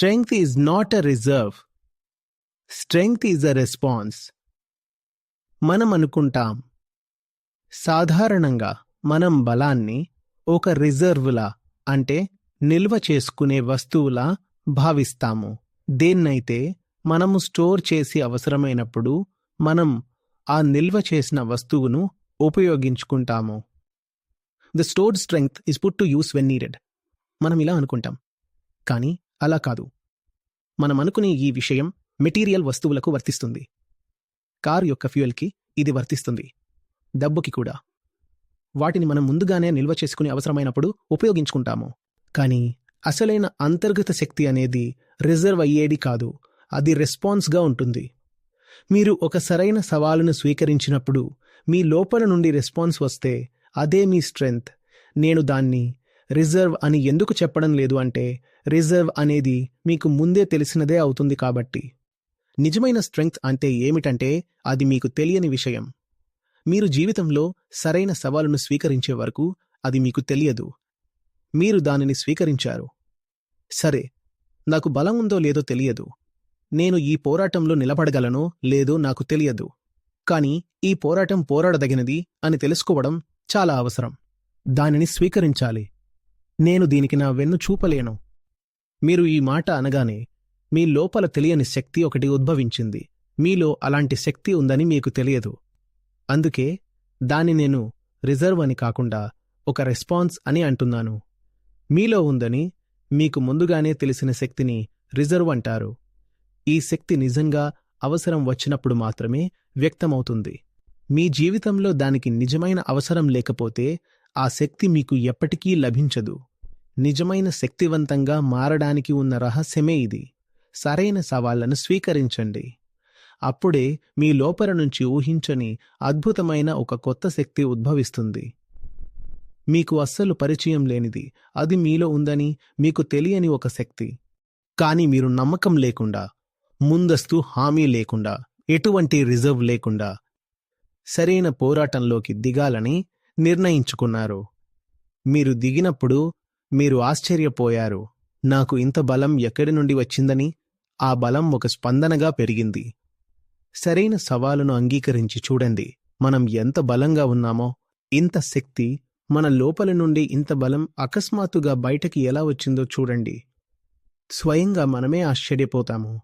Strength is not a reserve strength is a response మనం అనుకుంటాం. సాధారణంగా మనం బలాన్ని ఒక రిజర్వ్లా అంటే నిల్వ చేసుకునే వస్తువులా భావిస్తాము. దేన్నైతే మనము స్టోర్ చేసి అవసరమైనప్పుడు మనం ఆ నిల్వ చేసిన వస్తువును ఉపయోగించుకుంటాము. The stored strength is put to use when needed మనం ఇలా అనుకుంటాం. కానీ అలా కాదు. మనం అనుకునే ఈ విషయం మెటీరియల్ వస్తువులకు వర్తిస్తుంది. కారు యొక్క ఫ్యూయల్కి ఇది వర్తిస్తుంది. డబ్బుకి కూడా. వాటిని మనం ముందుగానే నిల్వ చేసుకుని అవసరమైనప్పుడు ఉపయోగించుకుంటాము. కానీ అసలైన అంతర్గత శక్తి అనేది రిజర్వ్ అయ్యేది కాదు. అది రెస్పాన్స్గా ఉంటుంది. మీరు ఒక సరైన సవాలును స్వీకరించినప్పుడు మీ లోపల నుండి రెస్పాన్స్ వస్తే అదే మీ స్ట్రెంగ్త్. నేను దాన్ని రిజర్వ్ అని ఎందుకు చెప్పడం లేదు అంటే రిజర్వ్ అనేది మీకు ముందే తెలిసినదే అవుతుంది కాబట్టి. నిజమైన స్ట్రెంగ్త్ అంటే ఏమిటంటే అది మీకు తెలియని విషయం. మీరు జీవితంలో సరైన సవాలును స్వీకరించే వరకు అది మీకు తెలియదు. మీరు దానిని స్వీకరించారు. సరే నాకు బలం ఉందో లేదో తెలియదు. నేను ఈ పోరాటంలో నిలబడగలనో లేదో నాకు తెలియదు. కానీ ఈ పోరాటం పోరాడదగినది అని తెలుసుకోవడం చాలా అవసరం. దానిని స్వీకరించాలి. నేను దీనికి నా వెన్ను చూపలేను. మీరు ఈ మాట అనగానే మీ లోపల తెలియని శక్తి ఒకటి ఉద్భవించింది. మీలో అలాంటి శక్తి ఉందని మీకు తెలియదు. అందుకే దాన్ని నేను రిజర్వ్ అని కాకుండా ఒక రెస్పాన్స్ అని అంటున్నాను. మీలో ఉందని మీకు ముందుగానే తెలిసిన శక్తిని రిజర్వ్ అంటారు. ఈ శక్తి నిజంగా అవసరం వచ్చినప్పుడు మాత్రమే వ్యక్తమవుతుంది. మీ జీవితంలో దానికి నిజమైన అవసరం లేకపోతే ఆ శక్తి మీకు ఎప్పటికీ లభించదు. నిజమైన శక్తివంతంగా మారడానికి ఉన్న రహస్యమే ఇది. సరైన సవాళ్ళను స్వీకరించండి. అప్పుడే మీ లోపల నుంచి ఊహించని అద్భుతమైన ఒక కొత్త శక్తి ఉద్భవిస్తుంది. మీకు అస్సలు పరిచయం లేనిది. అది మీలో ఉందని మీకు తెలియని ఒక శక్తి. కానీ మీరు నమ్మకం లేకుండా ముందస్తు హామీ లేకుండా ఎటువంటి రిజర్వ్ లేకుండా సరైన పోరాటంలోకి దిగాలని నిర్ణయించుకున్నారు. మీరు దిగినప్పుడు మీరు ఆశ్చర్యపోయారు. నాకు ఇంత బలం ఎక్కడి నుండి వచ్చిందని? ఆ బలం ఒక స్పందనగా పెరిగింది. సరైన సవాలును అంగీకరించి చూడండి. మనం ఎంత బలంగా ఉన్నామో? ఇంత శక్తి మన లోపల నుండి ఇంత బలం అకస్మాత్తుగా బయటకి ఎలా వచ్చిందో చూడండి. స్వయంగా మనమే ఆశ్చర్యపోతాము.